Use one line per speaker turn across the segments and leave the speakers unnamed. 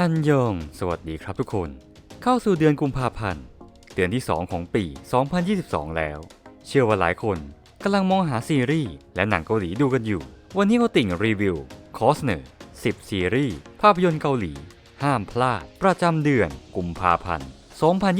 อันยอง สวัสดีครับทุกคน เข้าสู่เดือนกุมภาพันธ์ เดือนที่ 2 ของปี 2022 แล้ว เชื่อว่าหลายคนกำลังมองหาซีรีส์และหนังเกาหลีดูกันอยู่ วันนี้โอติ่งรีวิว คอสเนอร์10 ซีรีส์ภาพยนตร์เกาหลี ห้ามพลาด ประจำเดือนกุมภาพันธ์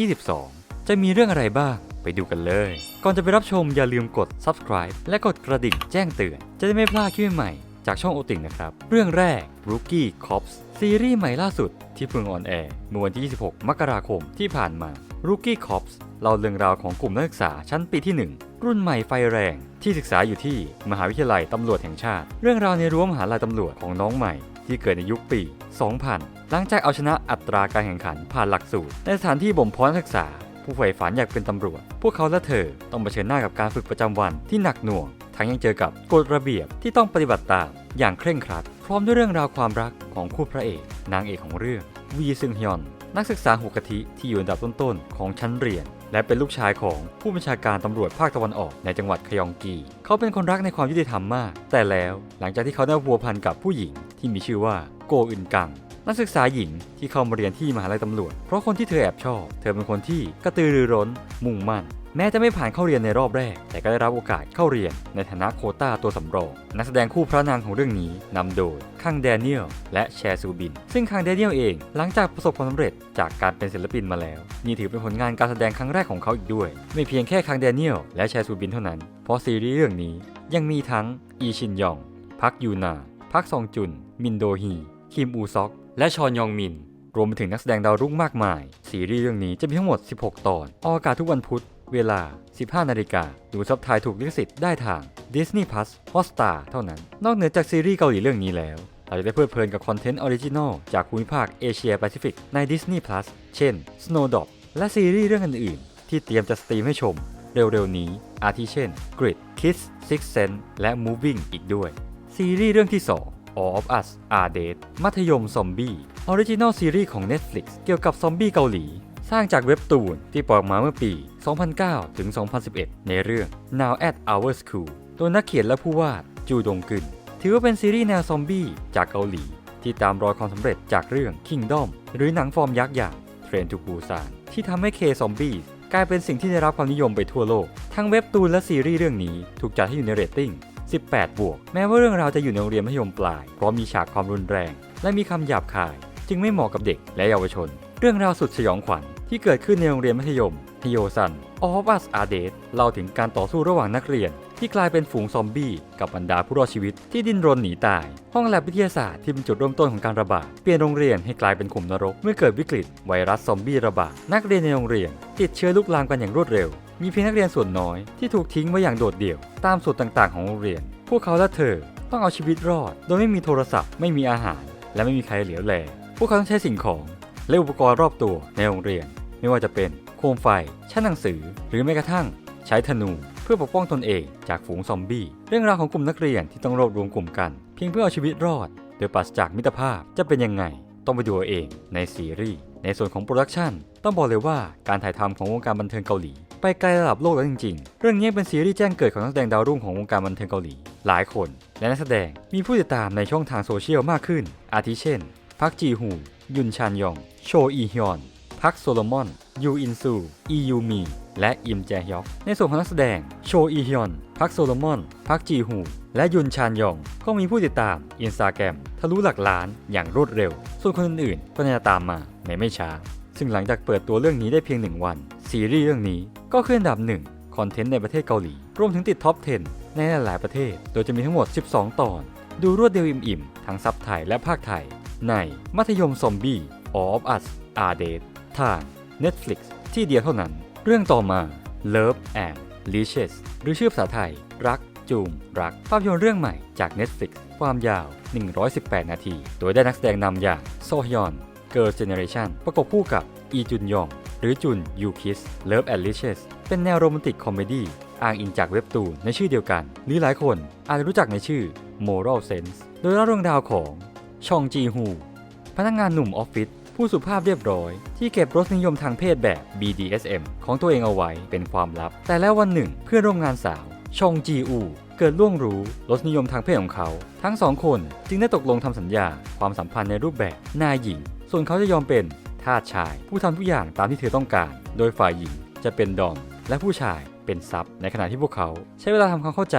2022 จะมีเรื่องอะไรบ้าง ไปดูกันเลย ก่อนจะไปรับชมอย่าลืมกด subscribe และกดกระดิ่งแจ้งเตือน จะได้ไม่พลาดคลิปใหม่ จากช่องโอติงนะครับ เรื่องแรก Rookie Cops ซีรีส์ใหม่ล่าสุดที่เพิ่งออนแอร์เมื่อวันที่ 26 มกราคมที่ผ่านมา Rookie Cops เล่าเรื่องราวของกลุ่มนักศึกษาชั้นปีที่ 1 รุ่นใหม่ไฟแรง ที่ศึกษาอยู่ที่มหาวิทยาลัยตำรวจแห่งชาติ เรื่องราวในรั้วมหาลัยตำรวจของน้องใหม่ ที่เกิดในยุคปี 2000 หลังจากเอาชนะอัตราการแข่งขันผ่านหลักสูตรในสถานที่บ่มเพาะนักศึกษาผู้ใฝ่ฝันอยากเป็นตำรวจ พวกเขาและเธอต้องเผชิญหน้ากับการฝึกประจำวันที่หนักหน่วง ทั้งยังเจอกับกฎระเบียบที่ต้องปฏิบัติตามอย่างเคร่งครัด พร้อมด้วยเรื่องราวความรักของคู่พระเอก นางเอกของเรื่องวีซึงฮยอน นักศึกษาหัวกะทิที่อยู่อันดับต้นๆของชั้นเรียน และเป็นลูกชายของผู้บัญชาการตำรวจภาคตะวันออกในจังหวัดคยองกี เขาเป็นคนรักในความยุติธรรมมาก แต่แล้วหลังจากที่เขาได้พัวพันกับผู้หญิงที่มีชื่อว่าโกอึนกังนักศึกษาหญิงที่เข้ามาเรียนที่มหาลัยตำรวจ เพราะคนที่เธอแอบชอบ เธอเป็นคนที่กระตือรือร้น มุ่งมั่น แม้จะไม่ผ่านเข้าเรียนในรอบแรก แต่ก็ได้รับโอกาสเข้าเรียนในฐานะโคต้าตัวสำรอง นักแสดงคู่พระนางของเรื่องนี้นำโดยคังแดเนียลและแชร์ซูบิน ซึ่งคังแดเนียลเองหลังจากประสบความสำเร็จจากการเป็นศิลปินมาแล้ว นี่ถือเป็นผลงานการแสดงครั้งแรกของเขาอีกด้วย ไม่เพียงแค่คังแดเนียลและแชร์ซูบินเท่านั้น เพราะซีรีส์เรื่องนี้ยังมีทั้งอีชินยอง พักยูนาพักซองจุน มินโดฮี คิมอูซอก และชอนยองมิน รวมไปถึงนักแสดงดาวรุ่งมากมาย ซีรีส์เรื่องนี้จะมีทั้งหมด 16 ตอน ออกอากาศทุกวันพุธ เวลา 15 นาฬิกา ดูซับไทยถูกลิขสิทธิ์ได้ทาง Disney Plus Hotstar เท่านั้น นอกเหนือจากซีรีส์เกาหลีเรื่องนี้แล้ว เราจะได้เพลิดเพลินกับคอนเทนต์ออริจินอลจากภูมิภาคเอเชียแปซิฟิกใน Disney Plus เช่น Snowdrop และซีรีส์เรื่องอื่นๆ ที่เตรียมจะสตรีมให้ชม เร็วๆ นี้ อาทิเช่น Grid Kids Six Sense และ Moving อีกด้วย ซีรีส์เรื่องที่ 2 All of Us Are Dead มัธยมซอมบี้ออริจินอลซีรีส์ของ Netflix เกี่ยวกับซอมบี้เกาหลี สร้างจากเว็บตูนที่ปล่อยออกมาเมื่อปี 2009 ถึง 2011 ในเรื่อง Now at Our School โดยนักเขียนและผู้วาดจูดงกึนถือว่าเป็นซีรีส์แนวซอมบี้จากเกาหลี ที่ตามรอยความสำเร็จจากเรื่อง Kingdom หรือหนังฟอร์มยักษ์อย่าง Train to Busan ที่ทำให้ K Zombies กลายเป็นสิ่งที่ได้รับความนิยมไปทั่วโลก ทั้งเว็บตูนและซีรีส์เรื่องนี้ถูกจัดให้อยู่ในเรตติ้ง 18 บวก แม้ว่าเรื่องราวจะอยู่ในโรงเรียนมัธยมปลาย เพราะมีฉากความรุนแรง และมีคำหยาบคาย จึงไม่เหมาะกับเด็กและเยาวชน เรื่องราวสุดสยองขวัญ ที่เกิดขึ้นในโรงเรียนมัธยมฮิโยซัน All of Us Are Dead เล่าถึงการต่อสู้ระหว่างนักเรียน ที่กลายเป็นฝูงซอมบี้กับบรรดาผู้รอดชีวิตที่ดิ้นรนหนีตาย ห้องแลบวิทยาศาสตร์ที่เป็นจุดเริ่มต้นของการระบาด เปลี่ยนโรงเรียนให้กลายเป็นขุมนรก เมื่อเกิดวิกฤตไวรัสซอมบี้ระบาด นักเรียนในโรงเรียน ติดเชื้อลุกลามกันอย่างรวดเร็ว มีเพียงนักเรียนส่วนน้อยที่ถูกทิ้งไว้อย่างโดดเดี่ยว ตามส่วนต่างๆ ของโรงเรียน พวกเขาและเธอต้องเอาชีวิตรอด โดยไม่มีโทรศัพท์ ไม่มีอาหาร และไม่มีใครเหลียวแล พวกเขาต้องใช้สิ่งของ และอุปกรณ์รอบตัวในโรงเรียน ไม่ว่าจะเป็นโคมไฟ ชั้นหนังสือ หรือแม้กระทั่งใช้ธนู เพื่อปกป้องตนเองจากฝูงซอมบี้ เรื่องราวของกลุ่มนักเรียนที่ต้องรวบรวมกลุ่มกัน เพียงเพื่อเอาชีวิตรอด โดยปราศจากมิตรภาพจะเป็นยังไง ต้องไปดูเองในซีรีส์ในส่วนของโปรดักชันต้องบอกเลยว่าการถ่ายทำของวงการบันเทิงเกาหลี ไปไกลระดับโลกแล้วจริง ๆ เรื่องนี้เป็นซีรีส์แจ้งเกิดของนักแสดงดาวรุ่งของวงการบันเทิงเกาหลี หลายคน และนักแสดงมีผู้ติดตามในช่องทางโซเชียลมากขึ้น อาทิเช่น พักจีฮู ยุนชานยอง โชอีฮยอน พักโซโลมอน ยูอินซู อียูมี และอิมแจฮยอก ในส่วนของนักแสดง โชอีฮยอน พักโซโลมอน พักจีฮู และยุนชานยอง ก็มีผู้ติดตามอินสตาแกรมทะลุหลักล้านอย่างรวดเร็ว ส่วนคนอื่นๆ ก็น่าจะตามมาในไม่ช้า ซึ่งหลังจากเปิดตัวเรื่องนี้ได้เพียงหนึ่งวัน ซีรีส์เรื่องนี้ก็ขึ้นอันดับหนึ่งคอนเทนต์ในประเทศเกาหลี รวมถึงติดท็อป 10 ในหลายๆประเทศ โดยจะมีทั้งหมด 12 ตอน ดูรวดเดียวอิ่มๆ ทั้งซับไทยและภาคไทย ในมัธยมซอมบี้ All of Us Are Dead ทาง Netflix ที่เดียวเท่านั้น เรื่องต่อมา Love and Leashes หรือชื่อภาษาไทย รักจูงรักภาพยนตร์เรื่องใหม่จาก Netflix ความยาว 118 นาที โดยได้นักแสดงนำอย่างโซฮยอน Girl Generation ประกบคู่กับอีจุนยอง หรือจุนยูคิส Love and Leashes เป็นแนวโรแมนติกคอมเมดี้อ้างอิงจากเว็บตูนในชื่อเดียวกัน หรือหลายคนอาจจะรู้จักในชื่อ Moral Sense โดยเล่าเรื่องราวของ ชองจีฮู พนักงานหนุ่มออฟฟิศผู้สุภาพเรียบร้อย ที่เก็บรสนิยมทางเพศแบบ BDSM ของตัวเองเอาไว้เป็นความลับ แต่แล้ววันหนึ่งเพื่อนร่วมงานสาวชองจีอูเกิดล่วงรู้รสนิยมทางเพศของเขา ทั้งสองคนจึงได้ตกลงทำสัญญา ความสัมพันธ์ในรูปแบบนายหญิงสส่วนเขาจะยอมเป็นทาสชาย ผู้ทำทุกอย่างตามที่เธอต้องการ โดยฝ่ายหญิงจะเป็นดอม และผู้ชายเป็นซับในขณะที่พวกเขา ใช้เวลาทำความเข้าใจ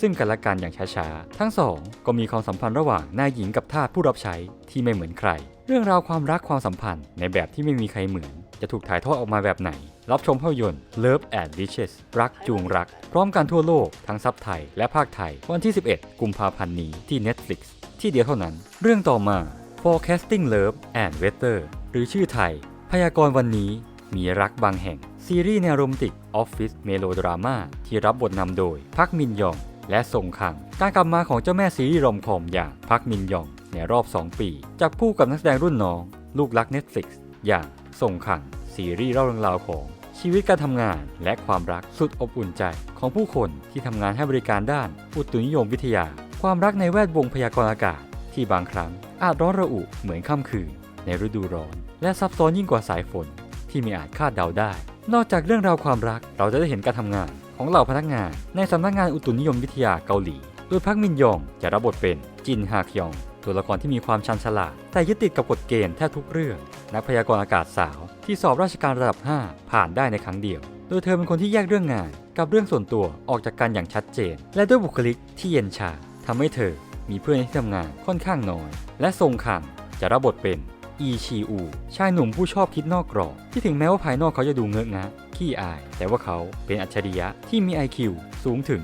ซึ่งกันและกันอย่างช้าๆ ทั้งสองก็มีความสัมพันธ์ระหว่างนายหญิงกับทาสผู้รับใช้ที่ไม่เหมือนใคร เรื่องราวความรักความสัมพันธ์ในแบบที่ไม่มีใครเหมือน จะถูกถ่ายทอดออกมาแบบไหน รับชมภาพยนตร์ Love and Riches รักจูงรัก พร้อมกันทั่วโลกทั้งซับไทยและภาคไทย วันที่ 11 กุมภาพันธ์นี้ที่ Netflix ที่เดียวเท่านั้น เรื่องต่อมา Forecasting Love and Weather หรือชื่อไทย พยากรณ์วันนี้มีรักบางแห่ง ซีรีส์แนวโรแมนติกออฟฟิศเมโลดราม่าที่รับบทนำโดยพักมินยอง และทรงคัง การกลับมาของเจ้าแม่ซีรีส์รอมคอมอย่างพักมินยองในรอบ 2 ปีจากผู้กับนักแสดงรุ่นน้อง ลูกรัก Netflix อย่างทรงคัง ซีรีส์เล่าเรื่องราวของชีวิตการทำงานและความรักสุดอบอุ่นใจ ของผู้คนที่ทำงานให้บริการด้านอุตุนิยมวิทยา ความรักในแวดวงพยากรณ์อากาศ ที่บางครั้งอาจร้อนระอุเหมือนค่ำคืน ในฤดูร้อน และซับซ้อนยิ่งกว่าสายฝน ที่ไมีอาจคาดเดาได้ นอกจากเรื่องราวความรักเราจะได้เห็นการทำงาน ของเหล่าพนักงาน ในสำนักงานอุตุนิยมวิทยาเกาหลี โดยพักมินยองจะรับบทเป็นจินฮาคยอง ตัวละครที่มีความชันฉลาด แต่ยึดติดกับกฎเกณฑ์แทบทุกเรื่อง นักพยากรณ์อากาศสาว ที่สอบราชการระดับ 5 ผ่านได้ในครั้งเดียว โดยเธอเป็นคนที่แยกเรื่องงาน กับเรื่องส่วนตัวออกจากกันอย่างชัดเจน และด้วยบุคลิกที่เย็นชาทำให้เธอมีเพื่อนที่ทำงานค่อนข้างน้อย และทรงคังจะรับบทเป็นอีชีอู ชายหนุ่มผู้ชอบคิดนอกกรอบ ที่ถึงแม้ว่าภายนอกเขาจะดูเงอะงะ ขี้อาย แต่ว่าเขาเป็นอัจฉริยะที่มี IQ สูงถึง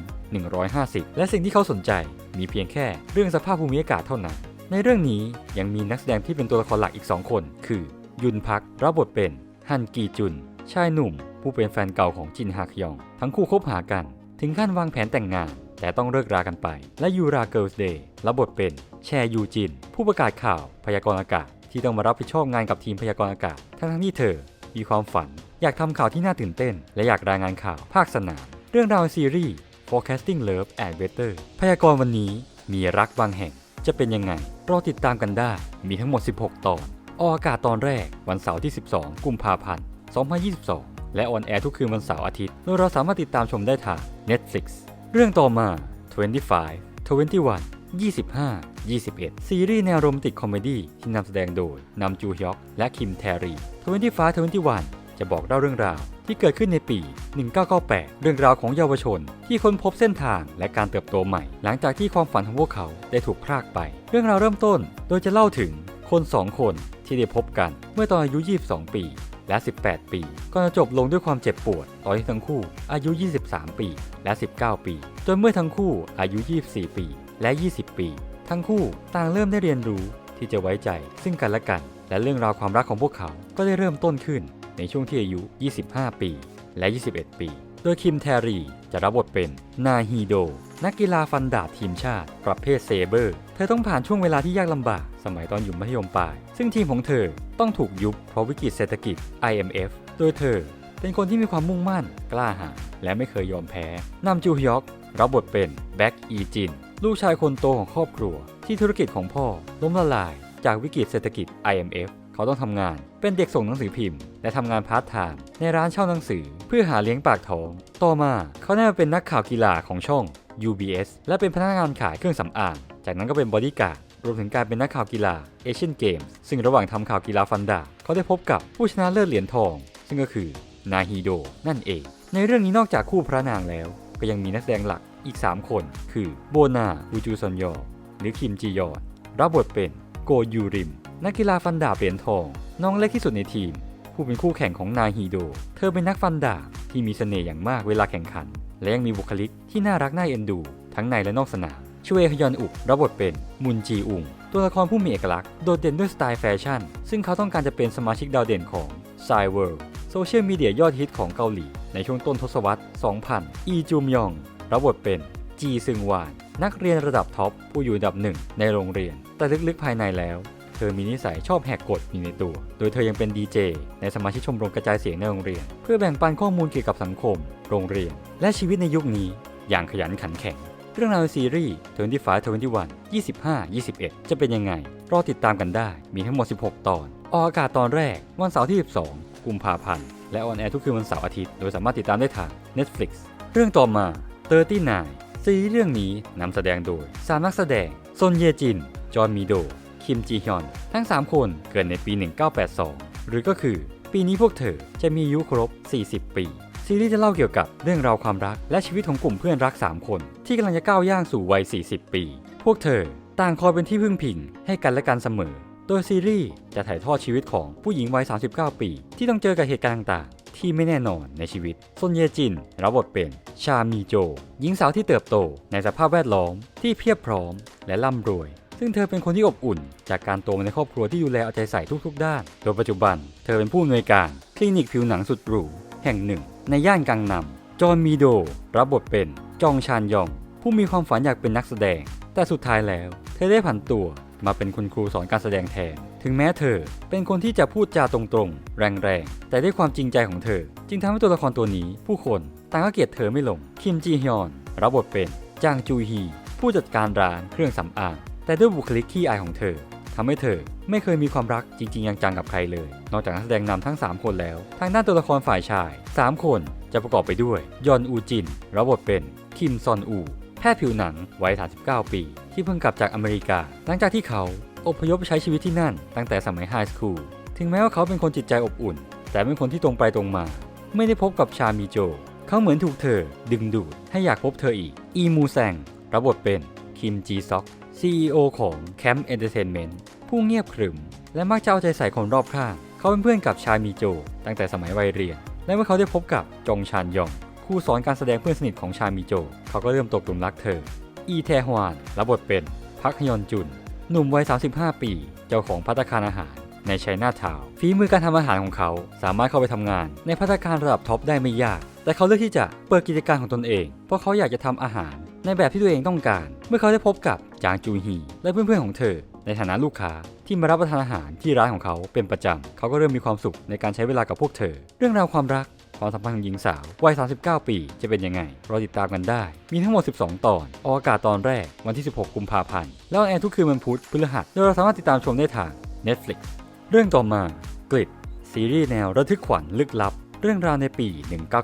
150 และสิ่งที่เขาสนใจมีเพียงแค่เรื่องสภาพภูมิอากาศเท่านั้น ในเรื่องนี้ยังมีนักแสดงที่เป็นตัวละครหลักอีก 2 คน คือ ยุนพักรับบทเป็นฮันกีจุน ชายหนุ่ม ผู้เป็นแฟนเก่าของจินฮากยอง ทั้งคู่คบหากัน ถึงขั้นวางแผนแต่งงาน แต่ต้องเลิกรากันไป และยูราเกิลส์เดย์รับบทเป็นแชยูจิน ผู้ประกาศข่าวพยากรณ์อากาศที่ต้องมารับผิดชอบงานกับทีมพยากรณ์อากาศ ทั้งที่เธอมีความฝัน อยากทำข่าวที่น่าตื่นเต้น และอยากรายงานข่าวภาคสนาม เรื่องราวซีรีส์ Forecasting Love and Weather พยากรณ์วันนี้มีรักบางแห่งจะเป็นยังไงรอติดตามกันได้ มีทั้งหมด 16 ตอน ออกอากาศตอนแรกวันเสาร์ที่ 12 กุมภาพันธ์ 2022 และออนแอร์ทุกคืนวันเสาร์อาทิตย์ โดยเราสามารถติดตามชมได้ทาง Netflix เรื่องต่อมา 25 21 25 21 ซีรีส์แนวโรแมนติกคอมเมดี้ที่นำแสดงโดยนำจูฮยอกและคิมแทรี 25 21 จะบอกเล่าเรื่องราวที่เกิดขึ้นในปี 1998 เรื่องราวของเยาวชน ที่ค้นพบเส้นทางและการเติบโตใหม่ หลังจากที่ความฝันของพวกเขาได้ถูกพรากไป เรื่องราวเริ่มต้น โดยจะเล่าถึงคนสองคนที่ได้พบกันเมื่อตอนอายุ 22 ปีและ 18 ปีก่อนจะจบลงด้วยความเจ็บปวด ตอนที่ทั้งคู่อายุ 23 ปี และ 19 ปี จนเมื่อทั้งคู่อายุ 24 ปี และ 20 ปี ทั้งคู่ต่างเริ่มได้เรียนรู้ที่จะไว้ใจซึ่งกันและกัน และเรื่องราวความรักของพวกเขาก็ได้เริ่มต้นขึ้น ในช่วงที่อายุ 25 ปี และ 21 ปี โดยคิมแทรีจะรับบทเป็นนาฮีโด นักกีฬาฟันดาบทีมชาติ ประเภทเซเบอร์ เธอต้องผ่านช่วงเวลาที่ยากลำบาก สมัยตอนอยู่มัธยมปลาย ซึ่งทีมของเธอต้องถูกยุบเพราะวิกฤตเศรษฐกิจ IMF โดยเธอเป็นคนที่มีความมุ่งมั่น กล้าหาญและไม่เคยยอมแพ้นำจูฮยอกรับบทเป็นแบ็กอีจิน ลูกชายคนโตของครอบครัว ที่ธุรกิจของพ่อล้มละลาย จากวิกฤตเศรษฐกิจ IMF เขาต้องทำงาน เป็นเด็กส่งหนังสือพิมพ์ และทำงานพาร์ทไทม์ในร้านเช่าหนังสือ เพื่อหาเลี้ยงปากท้อง ต่อมาเขาได้มาเป็นนักข่าวกีฬาของช่อง UBS และเป็นพนักงานขายเครื่องสำอาง จากนั้นก็เป็นบอดี้การ์ดรวมถึงการเป็นนักข่าวกีฬาเอเชียนเกมส์ซึ่งระหว่างทำข่าวกีฬาฟันดาบเขาได้พบกับผู้ชนะเลิศเหรียญทอง ซึ่งก็คือนาฮิโดนั่นเอง ในเรื่องนี้นอกจากคู่พระนางแล้ว ก็ยังมีนักแสดงหลักอีก 3 คน คือโบนาวูจูซอนยอ หรือคิมจียอนรับบทเป็นโกยูริม นักกีฬาฟันดาบเหรียญทอง น้องเล็กที่สุดในทีม ผู้เป็นคู่แข่งของนาฮีโด เธอเป็นนักฟันดาบที่มีเสน่ห์อย่างมากเวลาแข่งขัน และยังมีบุคลิกที่น่ารักน่าเอ็นดู ทั้งในและนอกสนามช่วยฮยอนอุกรับบทเป็นมุนจีอุง ตัวละครผู้มีเอกลักษณ์โดดเด่นด้วยสไตล์แฟชั่น ซึ่งเขาต้องการจะเป็นสมาชิกดาวเด่นของ s ซเวิร์โซเชียลมีเดียยอดฮิตของเกาหลี ในช่วงต้นทศวรรษ 2000 อีจูมยอง รับบทเป็นจีซึงวาน นักเรียนระดับท็อปผู้อยู่อันดับหนึ่งในโรงเรียน แต่ลึกๆภายในแล้ว ธอมีนิสัยชอบแหกกฎอยู่ในตัว โดยเธอยังเป็นดีเจในสมาชิกชมรมกระจายเสียงในโรงเรียน เพื่อแบ่งปันข้อมูลเกี่ยวกับสังคม โรงเรียน และชีวิตในยุคนี้ อย่างขยันขันแข็ง เรื่องราวในซีรีส์25 21 25 21 จะเป็นยังไง รอติดตามกันได้ มีทั้งหมด 16 ตอน ออกอากาศตอนแรก วันเสาร์ที่ 12 กุมภาพันธ์ และออนแอร์ทุกคืนวันเสาร์อาทิตย์ โดยสามารถติดตามได้ทาง Netflix เรื่องต่อมา39ซีรีส์เรื่องนี้นำแสดงโดย3นักแสดงซนเยจิน จอห์นมีโด คิมจีฮยอน ทั้ง 3 คนเกิดในปี 1982 หรือก็คือ ปีนี้พวกเธอจะมีอายุครบ 40 ปีซีรีส์จะเล่าเกี่ยวกับเรื่องราวความรักและชีวิตของกลุ่มเพื่อนรัก 3 คน ที่กำลังจะก้าวย่างสู่วัย 40 ปี พวกเธอต่างคอยเป็นที่พึ่งพิงให้กันและกันเสมอ โดยซีรีส์จะถ่ายทอดชีวิตของผู้หญิงวัย 39 ปี ที่ต้องเจอกับเหตุการณ์ต่างๆ ที่ไม่แน่นอนในชีวิตซนเยจินรับบทเป็นชามีโจ หญิงสาวที่เติบโตในสภาพแวดล้อมที่เพียบพร้อมและร่ำรวย ซึ่งเธอเป็นคนที่อบอุ่น จากการโตมาในครอบครัวที่ดูแลเอาใจใส่ทุกๆ ด้าน โดยปัจจุบัน เธอเป็นผู้อำนวยการคลินิกผิวหนังสุดหรูแห่งหนึ่ง ในย่านกังนำจอห์นมีโด รับบทเป็นจองชานยอง ผู้มีความฝันอยากเป็นนักแสดง แต่สุดท้ายแล้ว เธอได้ผันตัวมาเป็นคุณครูสอนการแสดงแทน ถึงแม้เธอเป็นคนที่จะพูดจาตรงๆ แรงๆ แต่ด้วยความจริงใจของเธอ จึงทำให้ตัวละครตัวนี้ ผู้คนต่างก็เกลียดเธอไม่ลง คิมจีฮยอน รับบทเป็นจางจูฮี ผู้จัดการร้านเครื่องสำอาง แต่ด้วยบุคลิกขี้อายของเธอทำให้เธอไม่เคยมีความรักจริง ๆ จังๆกับใครเลย นอกจากนักแสดงนำทั้ง 3 คนแล้ว ทางด้านตัวละครฝ่ายชาย 3 คนจะประกอบไปด้วย ยอนอูจินรับบทเป็น คิมซอนอู แพทย์ผิวหนังวัย 39 ปี ที่เพิ่งกลับจากอเมริกา หลังจากที่เขาอพยพไปใช้ชีวิตที่นั่น ตั้งแต่สมัยไฮสคูล ถึงแม้ว่าเขาเป็นคนจิตใจอบอุ่น แต่เป็นคนที่ตรงไปตรงมา ไม่ได้พบกับชามิโจ เขาเหมือนถูกเธอ ดึงดูดให้อยากพบเธออีก อีมูแซงรับบทเป็น คิมจีซอก CEO ของแคมป์เอนเตอร์เทนเมนต์ผู้เงียบขรึม และมักจะเอาใจใส่คนรอบข้าง เขาเป็นเพื่อนกับชามิโจ ตั้งแต่สมัยวัยเรียน และเมื่อเขาได้พบกับจงชานยองครูสอนการแสดงเพื่อนสนิทของชามิโจ เขาก็เริ่มตกหลุมรักเธอ อีแทฮวานรับบทเป็นพักฮยอนจุน หนุ่มวัย 35 ปี เจ้าของพัตตาคารอาหารในไชน่าทาวฝีมือการทำอาหารของเขา สามารถเข้าไปทำงาน ในพัตตาคารระดับท็อปได้ไม่ยาก แต่เขาเลือกที่จะเปิดกิจการของตนเอง เพราะเขาอยากจะทำอาหาร ในแบบที่ตัวเองต้องการ เมื่อเขาได้พบกับจางจูฮี และเพื่อนๆของเธอ ในฐานะลูกค้าที่มารับประทานอาหารที่ร้านของเขาเป็นประจำ เขาก็เริ่มมีความสุขในการใช้เวลากับพวกเธอ เรื่องราวความรักความสัมพันธ์ของหญิงสาววัย 39 ปี จะเป็นยังไง รอติดตามกันได้ มีทั้งหมด 12 ตอน ออกอากาศตอนแรกวันที่ 16 กุมภาพันธ์ แล้วออนแอร์ทุกคืนวันพุธพฤหัสโดยเราสามารถติดตามชมได้ทาง Netflix เรื่องต่อมากลิดซีรีส์แนวระทึกขวัญลึกลับ เรื่องราวในปี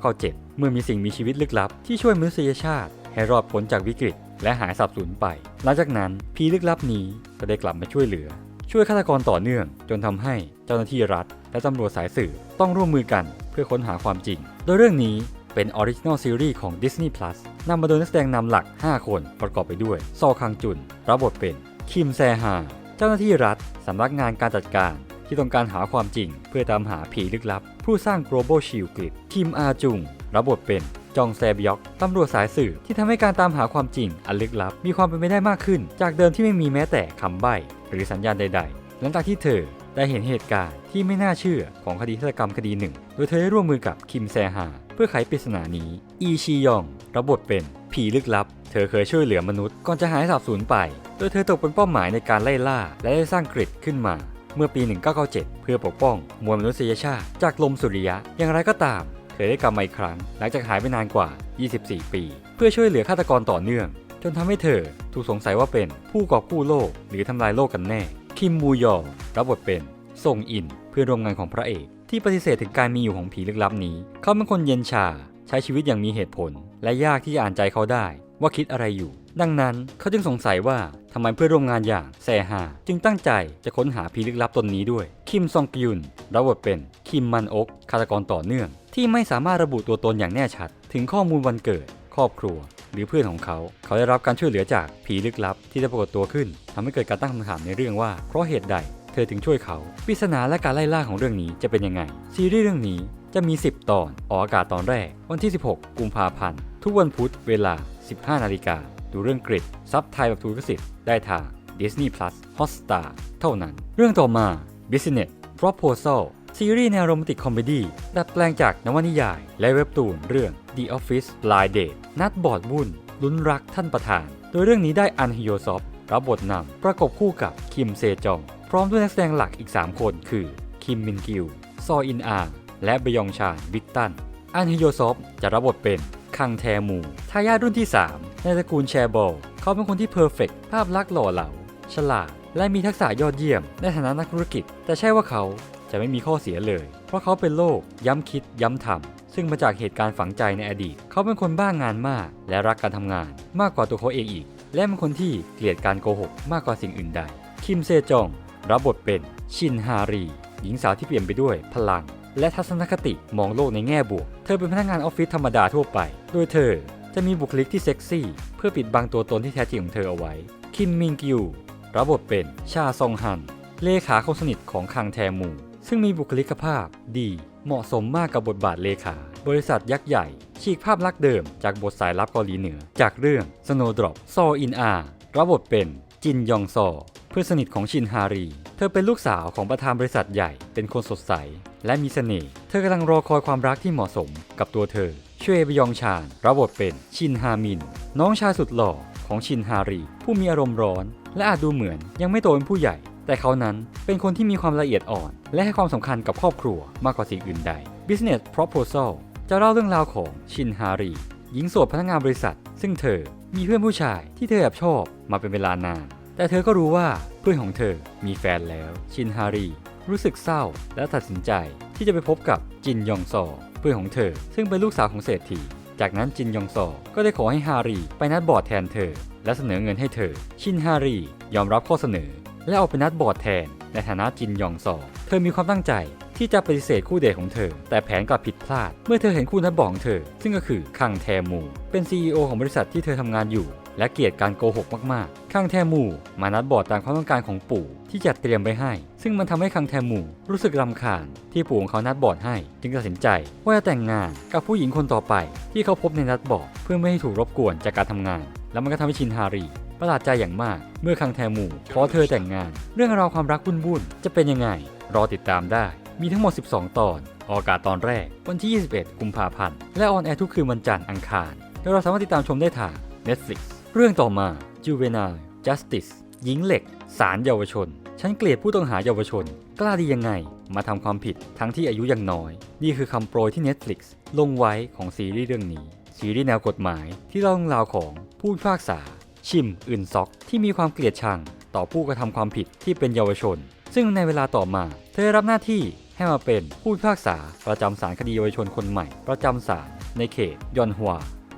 1997 เมื่อมีสิ่งมีชีวิตลึกลับที่ช่วยมนุษยชาติ ให้รอดพ้นจากวิกฤต และหายสับสูญไป หลังจากนั้นผีลึกลับนี้ก็ได้กลับมาช่วยเหลือ ช่วยฆาตกรต่อเนื่อง จนทำให้เจ้าหน้าที่รัฐ และตำรวจสายสืบต้องร่วมมือกันเพื่อค้นหาความจริง โดยเรื่องนี้เป็นออริจินอลซีรีส์ของ Disney Plus นำมาโดยนักแสดงนำหลัก 5 คนประกอบไปด้วย ซอคังจุน รับบทเป็น คิมแซฮา เจ้าหน้าที่รัฐ สำนักงานการจัดการ ที่ต้องการหาความจริง เพื่อตามหาผีลึกลับ ผู้สร้าง Global Shield กลิดคิมอาจุง รับบทเป็น จองแซบยอกตำรวจสายสืบที่ทำให้การตามหาความจริงอันลึกลับ มีความเป็นไปได้มากขึ้น จากเดิมที่ไม่มีแม้แต่คำใบ้หรือสัญญาณใด ๆ หลังจากที่เธอได้เห็นเหตุการณ์ที่ไม่น่าเชื่อของคดีฆาตกรรมคดีหนึ่ง โดยเธอได้ร่วมมือกับคิมแซฮาเพื่อไขปริศนานี้ อีชียองรับบทเป็นผีลึกลับ เธอเคยช่วยเหลือมนุษย์ก่อนจะหายสาบสูญไป โดยเธอตกเป็นเป้าหมายในการไล่ล่า และได้สร้างกริดขึ้นมา เมื่อปี 1997 เพื่อปกป้องมวลมนุษยชาติจากลมสุริยะ อย่างไรก็ตาม เธอได้กลับมาอีกครั้ง หลังจากหายไปนานกว่า 24 ปี เพื่อช่วยเหลือฆาตกรต่อเนื่อง จนทำให้เธอถูกสงสัยว่าเป็นผู้ก่อกู้โลก หรือทำลายโลกกันแน่ คิมมูยอรับบทเป็นซงอิน เพื่อร่วมงานของพระเอก ที่ปฏิเสธถึงการมีอยู่ของผีลึกลับนี้ เขาเป็นคนเย็นชา ใช้ชีวิตอย่างมีเหตุผล และยากที่จะอ่านใจเขาได้ ว่าคิดอะไรอยู่ ดังนั้นเขาจึงสงสัยว่าทำไมเพื่อนร่วมงานอย่างแซฮาจึงตั้งใจจะค้นหาผีลึกลับตนนี้ด้วย คิมซองกยุนรับบทเป็นคิมมันอกฆาตกรต่อเนื่อง ที่ไม่สามารถระบุตัวตนอย่างแน่ชัด ถึงข้อมูลวันเกิด ครอบครัว หรือเพื่อนของเขา เขาได้รับการช่วยเหลือจากผีลึกลับที่ได้ปรากฏตัวขึ้นทำให้เกิดการตั้งคำถามในเรื่องว่าเพราะเหตุใด เธอถึงช่วยเขาปริศนาและการไล่ล่าของเรื่องนี้จะเป็นยังไงซีรีส์เรื่องนี้จะมี 10 ตอนออกอากาศตอนแรก วันที่ 16 กุมภาพันธ์ทุกวันพุธเวลา 15 นาฬิกา ดูเรื่องกริดซับไทยแบบทูกสิทธิ์ได้ทาง Disney Plus Hotstar เท่านั้น เรื่องต่อมา Business Proposal ซีรีส์แนวโรแมนติกคอมเมดี้ดัดแปลงจากนวนิยาย และเว็บตูนเรื่อง The Office Blind Date นัดบอดวุ่น ลุ้นรักท่านประธาน โดยเรื่องนี้ได้อันฮิโยซอฟรับบทนำประกบคู่กับคิมเซจอง พร้อมด้วยนักแสดงหลักอีก 3 คนคือ คิมมินกิว ซออินอา และบยองชานวิกตัน อันฮิโยซอฟจะรับบทเป็น คังแทมูทายาทรุ่นที่ 3 ในตระกูลแชร์บอลเขาเป็นคนที่เพอร์เฟกภาพลักษณ์หล่อเหลา ฉลาด และมีทักษะยอดเยี่ยม ในฐานะนักธุรกิจ แต่ใช่ว่าเขาจะไม่มีข้อเสียเลย เพราะเขาเป็นโรคย้ำคิดย้ำทำซึ่งมาจากเหตุการณ์ฝังใจในอดีต เขาเป็นคนบ้างงานมาก และรักการทำงาน มากกว่าตัวเขาเองอีก และเป็นคนที่เกลียดการโกหก มากกว่าสิ่งอื่นใดคคิมเซจอง รับบทเป็นชินฮารี หญิงสาวที่เปลี่ยนไปด้วยพลัง และทัศนคติมองโลกในแง่บวก เธอเป็นพนักงานออฟฟิศธรรมดาทั่วไป โดยเธอจะมีบุคลิกที่เซ็กซี่ เพื่อปิดบังตัวตนที่แท้จริงของเธอเอาไว้ คิมมิงกิวรับบทเป็นชาซองฮัน เลขาคนสนิทของคังแทมู ซึ่งมีบุคลิกภาพดีเหมาะสมมากกับบทบาทเลขา บริษัทยักษ์ใหญ่ ฉีกภาพลักษณ์เดิมจากบทสายลับเกาหลีเหนือ จากเรื่อง Snowdrop ซออินอารับบทเป็นจินยองซอ พื่อนสนิทของชินฮารี เธอเป็นลูกสาวของประธานบริษัทใหญ่ เป็นคนสดใส และมีเสน่ห์ เธอกำลังรอคอยความรักที่เหมาะสมกับตัวเธอช่วบยองชานรับบทเป็นชินฮามิน น้องชายสุดหล่อของชินฮารี ผู้มีอารมณ์ร้อน และอาจดูเหมือนยังไม่โตเป็นผู้ใหญ่ แต่เขานั้นเป็นคนที่มีความละเอียดอ่อน และให้ความสำคัญกับครอบครัวมากกว่าสิ่งอื่นใด Business Proposal จะเล่าเรื่องราวของชินฮารีหญิงโสดพนักงานบริษัท ซึ่งเธอมีเพื่อนผู้ชายที่เธอแอบชอบมาเป็นเวลานาน แต่เธอก็รู้ว่าเพื่อนของเธอมีแฟนแล้ว ชินฮารี รู้สึกเศร้าและตัดสินใจที่จะไปพบกับจินยองซอ เพื่อนของเธอ ซึ่งเป็นลูกสาวของเศรษฐี จากนั้นจินยองซอ ก็ได้ขอให้ฮารีไปนัดบอร์ดแทนเธอ และเสนอเงินให้เธอ ชินฮารียอมรับข้อเสนอ และเอาไปนัดบอร์ดแทน ในฐานะจินยองซอ เธอมีความตั้งใจที่จะปฏิเสธคู่เดทของเธอ แต่แผนกลับผิดพลาด เมื่อเธอเห็นคู่นัดบอร์ดของเธอ ซึ่งก็คือคังแทมู เป็น CEO ของบริษัทที่เธอทำงานอยู่ และเกลียดการโกหกมากๆ คังแทมูมานัดบอดตามความต้องการของปู่ที่จัดเตรียมไว้ให้ ซึ่งมันทำให้คังแทมูรู้สึกรำคาญที่ปู่ของเขานัดบอดให้ จึงตัดสินใจว่าจะแต่งงานกับผู้หญิงคนต่อไป ที่เขาพบในนัดบอดเพื่อไม่ให้ถูกรบกวนจากการทำงาน แล้วมันก็ทำให้ชินฮารีประหลาดใจอย่างมากเมื่อคังแทมูขอเธอแต่งงาน เรื่องราวความรักวุ่นๆจะเป็นยังไง รอติดตามได้ มีทั้งหมด 12 ตอน ออกอากาศตอนแรก วันที่ 21 กุมภาพันธ์ และออนแอร์ทุกคืนวันจันทร์อังคารโดยเราสามารถติดตามชมได้ทาง Netflix เรื่องต่อมา Juvenile Justice หญิงเหล็กศาลเยาวชน ฉันเกลียดผู้ต้องหาเยาวชน กล้าดียังไง มาทำความผิดทั้งที่อายุยังน้อย นี่คือคำโปรยที่ Netflix ลงไว้ของซีรีส์เรื่องนี้ ซีรีส์แนวกฎหมายที่เล่าเรื่องราวของผู้พิพากษา ชิมอึนซอก ที่มีความเกลียดชัง ต่อผู้กระทำความผิดที่เป็นเยาวชน ซึ่งในเวลาต่อมา เธอรับหน้าที่ให้มาเป็นผู้พิพากษาประจำศาลคดีเยาวชนคนใหม่ ประจำศาลในเขตยอนฮัว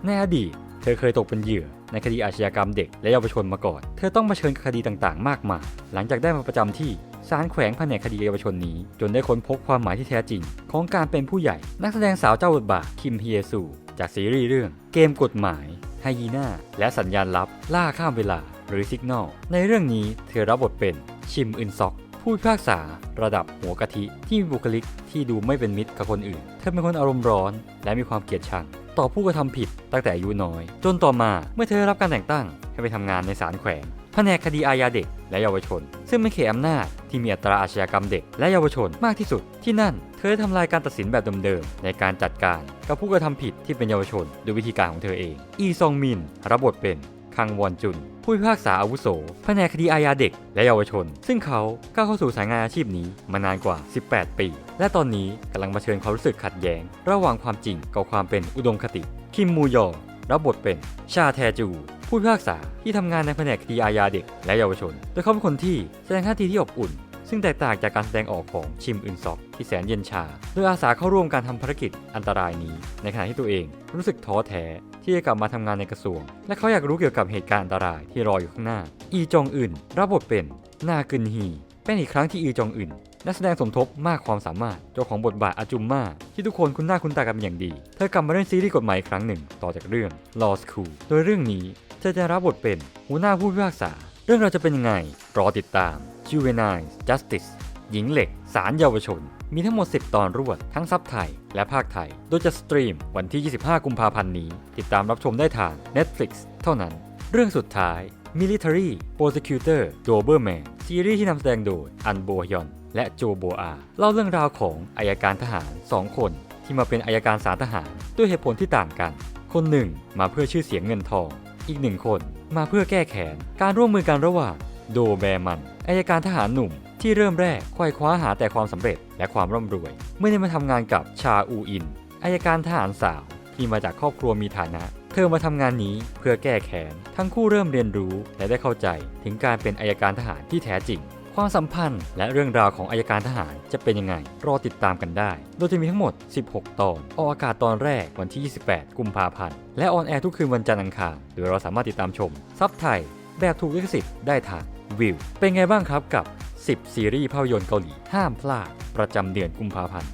ในอดีต เธอเคยตกเป็นเหยื่อ ในคดีอาชญากรรมเด็กและเยาวชนมาก่อน เธอต้องเผชิญกับคดีต่างๆ มากมาย หลังจากได้มาประจำที่ศาลแขวงแผนกคดีเยาวชนนี้ จนได้ค้นพบความหมายที่แท้จริง ของการเป็นผู้ใหญ่ นักแสดงสาวเจ้าบทบาทคิมเฮียซูจากซีรีส์เรื่อง เกมกฎหมายไฮยีน่าและสัญญาณลับ ล่าข้ามเวลา หรือ Signal ในเรื่องนี้เธอรับบทเป็นชิมอึนซอกผู้พิพากษาระดับหัวกะทิที่มีบุคลิกที่ดูไม่เป็นมิตรกับคนอื่น เธอเป็นคนอารมณ์ร้อน และมีความเกลียดชัง ต่อผู้กระทำผิดตั้งแต่อายุน้อย จนต่อมาเมื่อเธอรับการแต่งตั้งให้ไปทำงานในศาลแขวงแผนกคดีอาญาเด็กและเยาวชน ซึ่งเป็นเขตอำนาจที่มีอัตราอาชญากรรมเด็กและเยาวชนมากที่สุด ที่นั่น เธอทำลายการตัดสินแบบเดิมๆในการจัดการกับผู้กระทำผิดที่เป็นเยาวชนด้วยวิธีการของเธอเอง อีซองมินรับบทเป็น คังวอนจุน ผู้พิพากษาอาวุโสแผนกคดีอาญาเด็กและเยาวชน ซึ่งเขาก้าวเข้าสู่สายงานอาชีพนี้มานานกว่า 18 ปี และตอนนี้กำลังเผชิญความรู้สึกขัดแย้ง ระหว่างความจริงกับความเป็นอุดมคติ คิมมูยอรับบทเป็นชาแทจู ผู้พิพากษาที่ทำงานในแผนกคดีอาญาเด็กและเยาวชน โดยเขาเป็นคนที่แสดงท่าทีที่อบอุ่น ซึ่งแตกต่างจากการแสดงออกของชิมอึนซอกที่แสนเย็นชา โดยอาสาเข้าร่วมการทำภารกิจอันตรายนี้ ในขณะที่ตัวเองรู้สึกท้อแท้ที่จะกลับมาทำงานในกระทรวง และเขาอยากรู้เกี่ยวกับเหตุการณ์อันตรายที่รออยู่ข้างหน้า อีจองอึนรับบทเป็นนากึนฮี เป็นอีกครั้งที่อีจองอึนนักแสดงสมทบมากความสามารถเจ้าของบทบาทอาจุมมาที่ทุกคนคุ้นหน้าคุ้นตากันเป็นอย่างดี เธอกลับมาเล่นซีรีส์กฎหมายอีกครั้งหนึ่ง ต่อจากเรื่อง Law School โดยเรื่องนี้เธอจะรับบทเป็นหัวหน้าผู้พิพากษา เรื่องเราวจะเป็นยังไง รอติดตาม Juvenile Justice หญิงเหล็กศาลเยาวชน มีทั้งหมด 10 ตอนรวด ทั้งซับไทย และภาคไทย โดยจะสตรีมวันที่ 25 กุมภาพันธ์นี้ ติดตามรับชมได้ทาง Netflix เท่านั้น เรื่องสุดท้าย Military Prosecutor Doberman ซีรีส์ที่นำแสดงโดยอันโบฮยอน และโจโบอาเล่าเรื่องราวของอายการทหาร 2 คน ที่มาเป็นอายการศาลทหาร ด้วยเหตุผลที่ต่างกัน คนหนึ่งมาเพื่อชื่อเสียงเงินทอง อีกหนึ่งคน มาเพื่อแก้แค้นการร่วมมือกันระหว่างโดแบร์มันอายการทหารหนุ่มที่เริ่มแรกควายคว้าหาแต่ความสำเร็จและความร่ำรวย เมื่อได้มาทำงานกับชาอูอินอายการทหารสาวที่มาจากครอบครัวมีฐานะ เธอมาทำงานนี้เพื่อแก้แค้นทั้งคู่เริ่มเรียนรู้และได้เข้าใจถึงการเป็นอายการทหารที่แท้จริง ความสัมพันธ์และเรื่องราวของอายการทหารจะเป็นยังไง รอติดตามกันได้ โดยจะมีทั้งหมด 16 ตอน ออกอากาศตอนแรกวันที่ 28 กุมภาพันธ์ และออนแอร์ทุกคืนวันจันทร์อังคาร โดยเราสามารถติดตามชม ซับไทย แบบถูกลิขสิทธิ์ได้ทางวิว เป็นไงบ้างครับกับ 10 ซีรีส์ภาพยนตร์เกาหลี ห้ามพลาด ประจำเดือนกุมภาพันธ์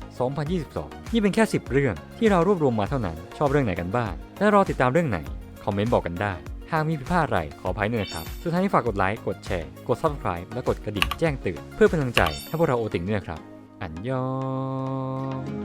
2022 นี่เป็นแค่ 10 เรื่องที่เรารวบรวมมาเท่านั้น ชอบเรื่องไหนกันบ้าง และรอติดตามเรื่องไหน คอมเมนต์บอกกันได้ หากมีผิดพลาดอะไรขออภัยด้วยนะครับ สุดท้ายนี้ฝากกดไลค์ กดแชร์ กด subscribe และกดกระดิ่งแจ้งเตือนเพื่อเป็นกำลังใจให้พวกเราโอติงด้วยนะครับ อันยอง